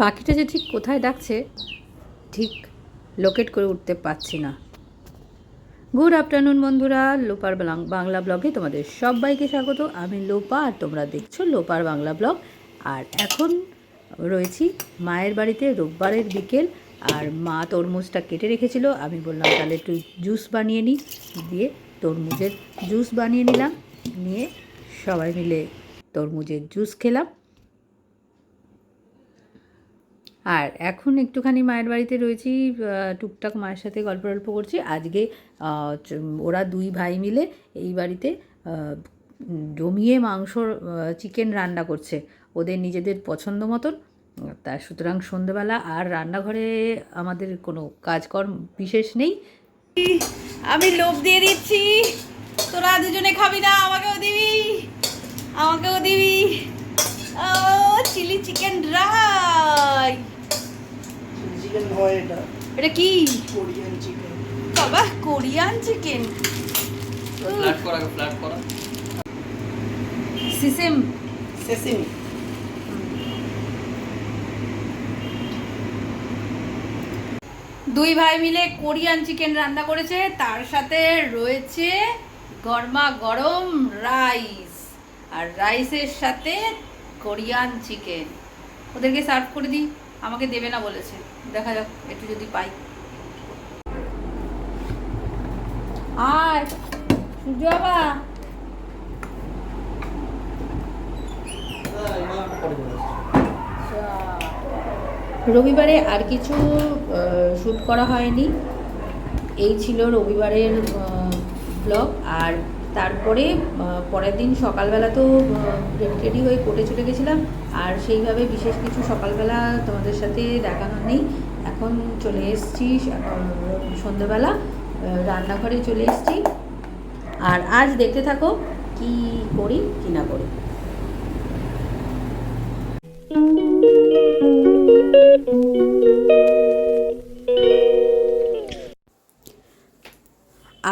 পাখিটা যে ঠিক কোথায় ডাকছে, ঠিক লোকেট করে উঠতে পারছি না। গুড আফটারনুন বন্ধুরা, লোপার বাংলা ব্লগে তোমাদের সবাইকে স্বাগত। আমি লোপা আর তোমরা দেখছ লোপার বাংলা ব্লগ। আর এখন রয়েছি মায়ের বাড়িতে, রোববারের বিকেল, আর মা তরমুজটা কেটে রেখেছিল। আমি বললাম, তাহলে একটু জুস বানিয়ে নিই দিয়ে তরমুজের জুস বানিয়ে নিলাম। নিয়ে সবাই মিলে তরমুজের জুস খেলাম। আর এখন একটুখানি মায়ের বাড়িতে রয়েছি টুকটাক মায়ের সাথে গল্প গল্প করছি। আজকে ওরা দুই ভাই মিলে এই বাড়িতে জমিয়ে মাংস চিকেন রান্না করছে। ওদের নিজেদের পছন্দ মতন। তা সুতরাং সন্ধেবেলা আর রান্নাঘরে আমাদের কোনো কাজকর্ম বিশেষ নেই। আমি লোভ দিয়ে দিচ্ছি। তোরা দুজনে খাবি না, আমাকেও দিবি। আমাকেও দিবি। ও, চিলি চিকেন ড্রাই চিকেন হয় এটা। এটা কি? কোরিয়ান চিকেন বাবা কোরিয়ান চিকেন ফ্ল্যাট করা ফ্ল্যাট করা। সিসেম সেসিমি দুই ভাই মিলে কোরিয়ান চিকেন রান্না করেছে। তার সাথে রয়েছে গরমা গরম রাইস আর রাইসের সাথে কোরিয়ান চিকেন ওদেরকে সার্ভ করে দিই। আমাকে দেবে না বলেছে। দেখা যাক, একটু যদি পাই। আর, সূর্য বাবা। রবিবারে আর কিছু শ্যুট করা হয়নি। এই ছিল রবিবারের ব্লগ আর তারপরে পরের দিন সকালবেলা তো রেডি হয়ে কোর্টে চলে গেছিলাম। আর সেইভাবে বিশেষ কিছু সকালবেলা তোমাদের সাথে দেখানো নেই এখন চলে এসেছি সন্ধ্যেবেলা রান্নাঘরে চলে এসেছি। আর আজ দেখতে থাকো কি করি, কি না করি।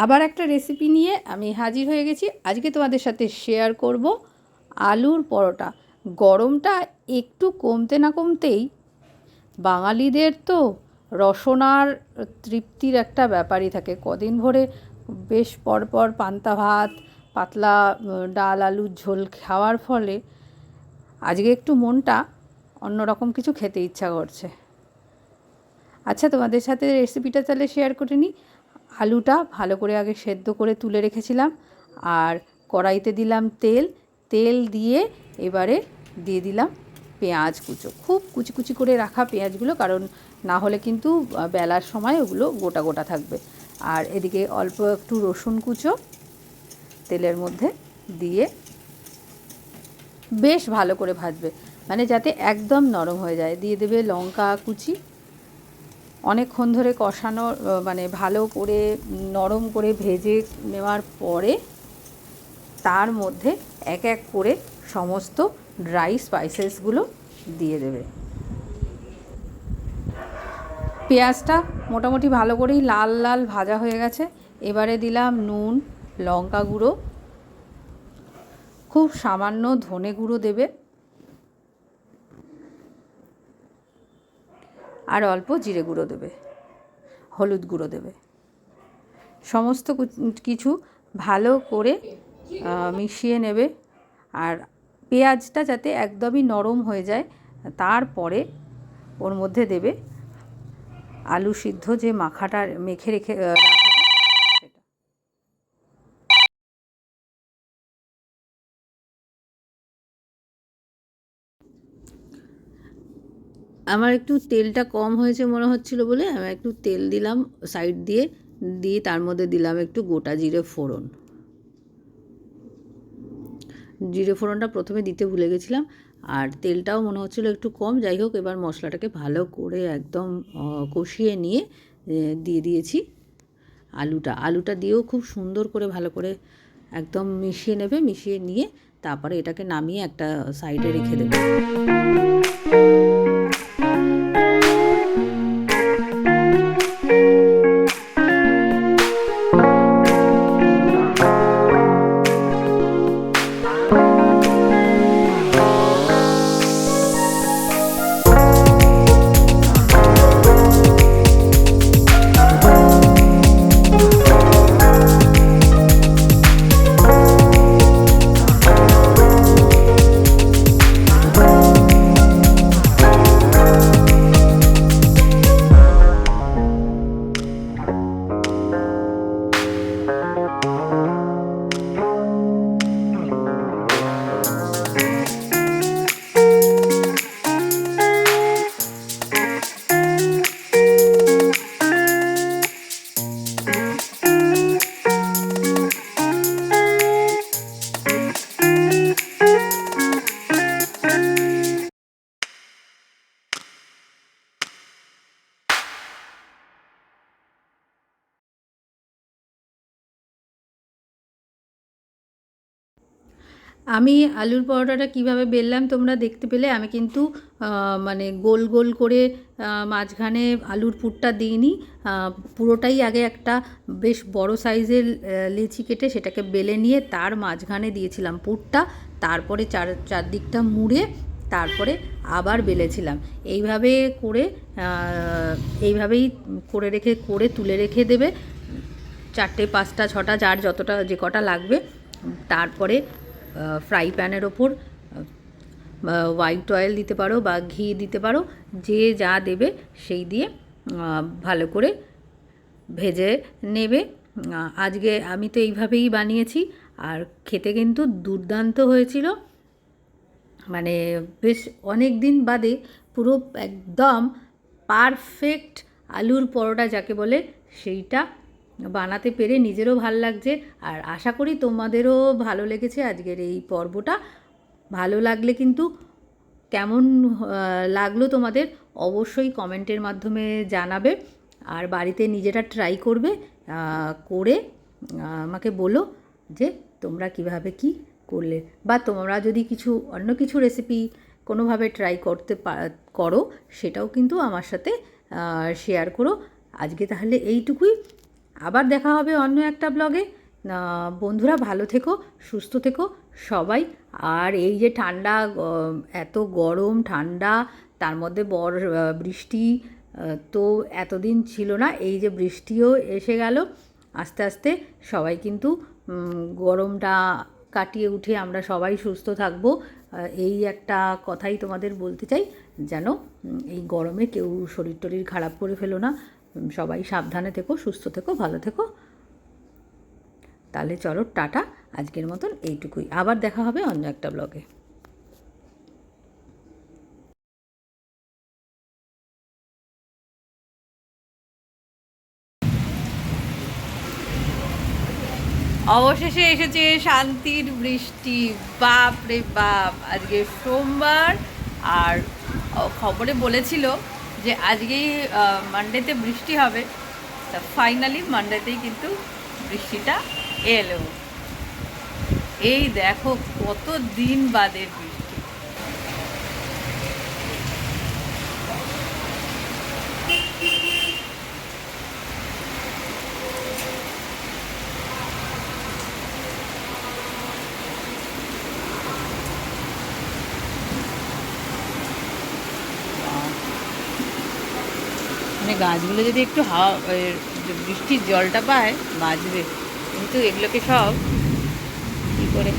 আবার একটা রেসিপি নিয়ে আমি হাজির হয়ে গেছি। আজকে তোমাদের সাথে শেয়ার করব আলুর পরোটা। গরমটা একটু কমতে না কমতেই বাঙালিদের তো রসনার তৃপ্তির একটা ব্যাপারই থাকে। কদিন ভরে বেশ পরপর পান্তা ভাত, পাতলা ডাল, আলুর ঝোল খাওয়ার ফলে আজকে একটু মনটা অন্যরকম কিছু খেতে ইচ্ছা করছে। আচ্ছা তোমাদের সাথে রেসিপিটা তাহলে শেয়ার করে নিই। আলুটা ভালো করে আগে সেদ্ধ করে তুলে রেখেছিলাম আর কড়াইতে দিলাম তেল। তেল দিয়ে এবারে দিয়ে দিলাম পেঁয়াজ কুচো। খুব কুচি কুচি করে রাখা পেঁয়াজগুলো কারণ না হলে কিন্তু বেলার সময় ওগুলো গোটা গোটা থাকবে। আর এদিকে অল্প একটু রসুন কুচো তেলের মধ্যে দিয়ে বেশ ভালো করে ভাজবে। মানে যাতে একদম নরম হয়ে যায়। দিয়ে দেবে লঙ্কা কুচি। অনেকক্ষণ ধরে কষানো মানে ভালো করে নরম করে ভেজে নেওয়ার পরে তার মধ্যে এক এক করে সমস্ত ড্রাই স্পাইসেসগুলো দিয়ে দেবে। পেঁয়াজটা মোটামুটি ভালো করেই লাল লাল ভাজা হয়ে গেছে। এবারে দিলাম নুন, লঙ্কা গুঁড়ো, খুব সামান্য ধনে গুঁড়ো দেবে। আর অল্প জিরে গুঁড়ো দেবে, হলুদ গুঁড়ো দেবে। সমস্ত কিছু ভালো করে মিশিয়ে নেবে আর পেঁয়াজটা যাতে একদমই নরম হয়ে যায়, তারপরে ওর মধ্যে দেবে আলু সিদ্ধ যে মাখাটা মেখে রেখে আমার একটু তেলটা কম হয়েছে মনে হচ্ছিল বলে আমি একটু তেল দিলাম সাইড দিয়ে দিয়ে তার মধ্যে দিলাম একটু গোটা জিরে ফোড়ন। জিরে ফোড়নটা প্রথমে দিতে ভুলে গেছিলাম আর তেলটাও মনে হচ্ছিল একটু কম। যাই হোক, এবার মশলাটাকে ভালো করে একদম কষিয়ে নিয়ে দিয়ে দিয়েছি আলুটা। আলুটা দিয়েও খুব সুন্দর করে ভালো করে একদম মিশিয়ে নেবে, মিশিয়ে নিয়ে তারপরে এটাকে নামিয়ে একটা সাইডে রেখে দেবে। আমি আলুর পরোটাটা কীভাবে বেললাম তোমরা দেখতে পেলে। আমি কিন্তু মানে গোল গোল করে মাঝখানে আলুর পুরটা দিইনি। পুরোটাই আগে একটা বেশ বড় সাইজের লেচি কেটে সেটাকে বেলে নিয়ে তার মাঝখানে দিয়েছিলাম পুরটা। তারপরে চার, চারদিকটা মুড়ে তারপরে আবার বেলেছিলাম। এইভাবে করে এইভাবেই করে রেখে, করে তুলে রেখে দেবে। চারটে, পাঁচটা, ছটা, যার যতটা, যে কটা লাগবে। তারপরে ফ্রাই প্যানের ওপর হোয়াইট অয়েল দিতে পারো বা ঘি দিতে পারো, যে যা দেবে সেই দিয়ে ভালো করে ভেজে নেবে। আজকে আমি তো এইভাবেই বানিয়েছি, আর খেতে কিন্তু দুর্দান্ত হয়েছিল। মানে বেশ অনেক দিন বাদে পুরো একদম পারফেক্ট আলুর পরোটা যাকে বলে, সেইটা বানাতে পেরে নিজেরও ভালো লাগছে। আর আশা করি তোমাদেরও ভালো লেগেছে আজকের এই পর্বটা। ভালো লাগলে কিন্তু কেমন লাগল তোমাদের অবশ্যই কমেন্টের মাধ্যমে জানাবে। আর বাড়িতে নিজেরা ট্রাই করবে করে আমাকে বলো যে তোমরা কীভাবে কি করলে। বা তোমরা যদি কিছু অন্য কিছু রেসিপি কোনোভাবে ট্রাই করতে করো, সেটাও কিন্তু আমার সাথে শেয়ার করো। আজকে তাহলে এইটুকুই। আবার দেখা হবে অন্য একটা ব্লগে। বন্ধুরা ভালো থেকো, সুস্থ থেকো সবাই। আর এই যে ঠান্ডা এত গরম, ঠান্ডা, তার মধ্যে বর বৃষ্টি তো এতদিন ছিল না, এই যে বৃষ্টিও এসে গেল। আস্তে আস্তে সবাই কিন্তু গরমটা কাটিয়ে উঠে আমরা সবাই সুস্থ থাকব। এই একটা কথাই তোমাদের বলতে চাই, যেন এই গরমে কেউ শরীর টরীর খারাপ করে ফেলো না। সবাই সাবধানে থেকো, সুস্থ থেকো, ভালো থেকো। তাহলে চলো, টাটা। আজকের মতন এইটুকুই। আবার দেখা হবে অন্য একটা ব্লগে। অবশেষে এসেছে শান্তির বৃষ্টি। বাপ রে বাপ! আজকে সোমবার, আর খবরে বলেছিল যে আজকেই মানডেতে বৃষ্টি হবে, তা ফাইনালি মানডেতেই কিন্তু বৃষ্টিটা এলো। এই দেখো কত দিন বাদে বৃষ্টি। মানে গাছগুলো যদি একটু হাওয়া বৃষ্টির জলটা পায় বাঁচবে। কিন্তু এগুলোকে সব কী করে?